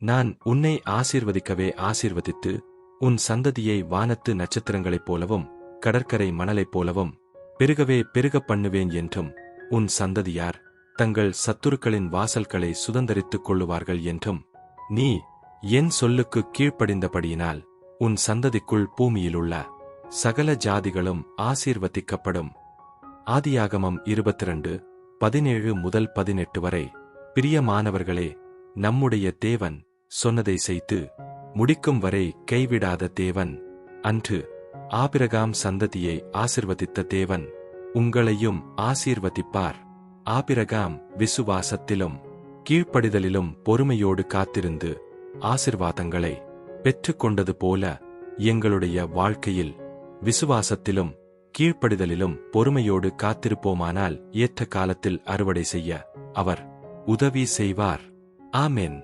நான் உன்னை ஆசீர்வதிக்கவே ஆசீர்வதித்து உன் சந்ததியை வானத்து நட்சத்திரங்களைப் போலவும் கடற்கரை மணலைப் போலவும் பெருகவே பெருகப் பண்ணுவேன் என்றும் உன் சந்ததியார் தங்கள் சத்துருக்களின் வாசல்களை சுதந்தரித்துக் கொள்ளுவார்கள் என்றும் நீ என் சொல்லுக்குக் கீழ்ப்படிந்தபடியினால் உன் சந்ததிக்குள் பூமியிலுள்ள சகல ஜாதிகளும் ஆசீர்வதிக்கப்படும். ஆதியாகமம் இருபத்திரண்டு பதினேழு முதல் பதினெட்டு வரை பிரியமானவர்களே நம்முடைய தேவன் சொன்னதை செய்து முடிக்கும் வரை கைவிடாத தேவன். அன்று ஆபிரகாம் சந்ததியை ஆசிர்வதித்த தேவன் உங்களையும் ஆசீர்வதிப்பார். ஆபிரகாம் விசுவாசத்திலும் கீழ்ப்படிதலிலும் பொறுமையோடு காத்திருந்து ஆசிர்வாதங்களை பெற்றுக்கொண்டது போல எங்களுடைய வாழ்க்கையில் விசுவாசத்திலும் கீழ்ப்படிதலிலும் பொறுமையோடு காத்திருப்போமானால் ஏற்ற காலத்தில் அறுவடை செய்ய அவர் உதவி செய்வார். ஆமென்.